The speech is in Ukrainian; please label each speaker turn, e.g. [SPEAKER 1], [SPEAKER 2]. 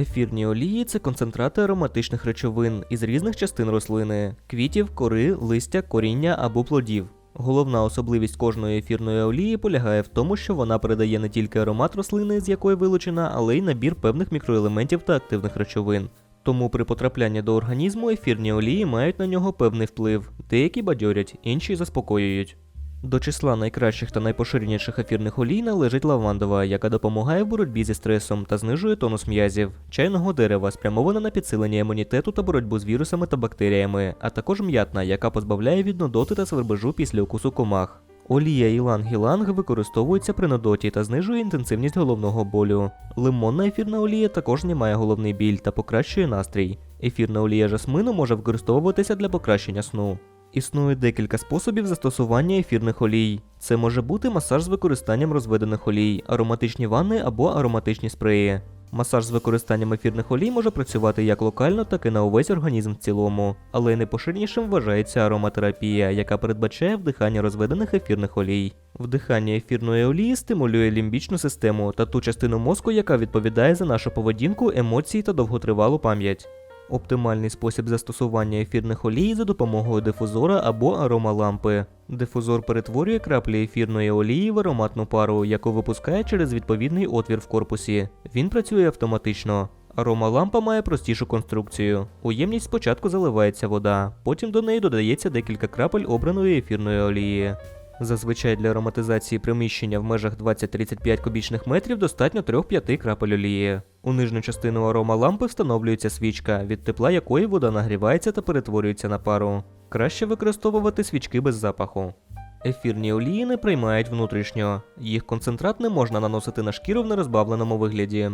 [SPEAKER 1] Ефірні олії це концентрати ароматичних речовин із різних частин рослини: квітів, кори, листя, коріння або плодів. Головна особливість кожної ефірної олії полягає в тому, що вона передає не тільки аромат рослини, з якої вилучена, але й набір певних мікроелементів та активних речовин. Тому при потраплянні до організму ефірні олії мають на нього певний вплив, деякі бадьорять, інші заспокоюють. До числа найкращих та найпоширеніших ефірних олій належить лавандова, яка допомагає в боротьбі зі стресом та знижує тонус м'язів, чайного дерева, спрямована на підсилення імунітету та боротьбу з вірусами та бактеріями, а також м'ятна, яка позбавляє від нудоти та свербежу після укусу комах. Олія іланг-іланг використовується при нудоті та знижує інтенсивність головного болю. Лимонна ефірна олія також знімає головний біль та покращує настрій. Ефірна олія жасмину може використовуватися для покращення сну. Існує декілька способів застосування ефірних олій. Це може бути масаж з використанням розведених олій, ароматичні ванни або ароматичні спреї. Масаж з використанням ефірних олій може працювати як локально, так і на увесь організм в цілому, але найпоширенішим вважається ароматерапія, яка передбачає вдихання розведених ефірних олій. Вдихання ефірної олії стимулює лімбічну систему та ту частину мозку, яка відповідає за нашу поведінку, емоції та довготривалу пам'ять. Оптимальний спосіб застосування ефірних олій за допомогою дифузора або аромалампи. Дифузор перетворює краплі ефірної олії в ароматну пару, яку випускає через відповідний отвір в корпусі. Він працює автоматично. Аромалампа має простішу конструкцію. У ємність спочатку заливається вода, потім до неї додається декілька крапель обраної ефірної олії. Зазвичай для ароматизації приміщення в межах 20-35 кубічних метрів достатньо 3-5 крапель олії. У нижню частину аромалампи встановлюється свічка, від тепла якої вода нагрівається та перетворюється на пару. Краще використовувати свічки без запаху. Ефірні олії не приймають внутрішньо. Їх концентрат не можна наносити на шкіру в нерозбавленому вигляді.